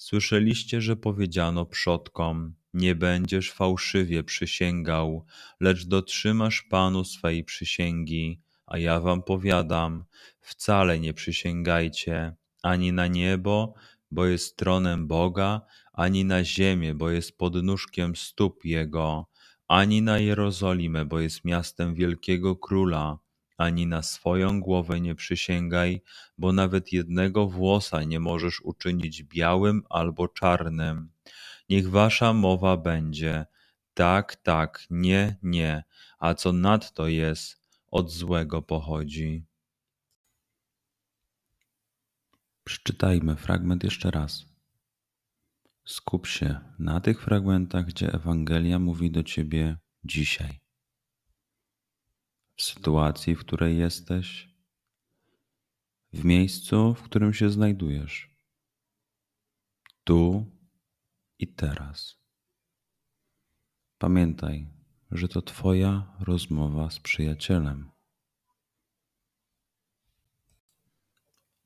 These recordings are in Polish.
Słyszeliście, że powiedziano przodkom: Nie będziesz fałszywie przysięgał, lecz dotrzymasz Panu swej przysięgi. A ja wam powiadam: wcale nie przysięgajcie ani na niebo, bo jest tronem Boga, ani na ziemię, bo jest podnóżkiem stóp Jego, ani na Jerozolimę, bo jest miastem wielkiego króla ani na swoją głowę nie przysięgaj, bo nawet jednego włosa nie możesz uczynić białym albo czarnym. Niech wasza mowa będzie tak, tak, nie, nie, a co nadto jest, od złego pochodzi. Przeczytajmy fragment jeszcze raz. Skup się na tych fragmentach, gdzie Ewangelia mówi do ciebie dzisiaj w sytuacji, w której jesteś, w miejscu, w którym się znajdujesz, tu i teraz. Pamiętaj, że to Twoja rozmowa z przyjacielem.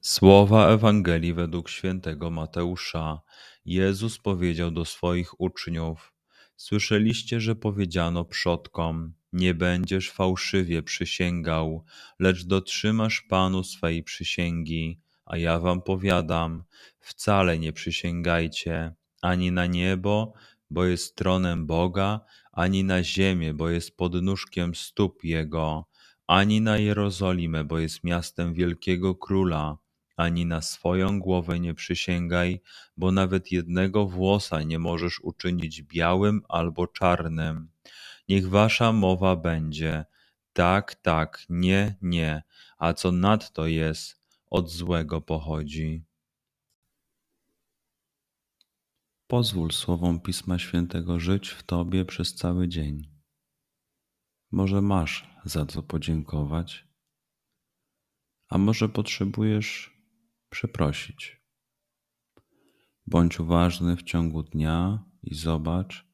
Słowa Ewangelii według świętego Mateusza. Jezus powiedział do swoich uczniów: Słyszeliście, że powiedziano przodkom: Nie będziesz fałszywie przysięgał, lecz dotrzymasz Panu swej przysięgi. A ja wam powiadam: wcale nie przysięgajcie ani na niebo, bo jest tronem Boga, ani na ziemię, bo jest podnóżkiem stóp Jego, ani na Jerozolimę, bo jest miastem wielkiego króla ani na swoją głowę nie przysięgaj, bo nawet jednego włosa nie możesz uczynić białym albo czarnym. Niech wasza mowa będzie tak, tak, nie, nie, a co nadto jest, od złego pochodzi. Pozwól słowom Pisma Świętego żyć w Tobie przez cały dzień. Może masz za co podziękować, a może potrzebujesz przeprosić. Bądź uważny w ciągu dnia i zobacz,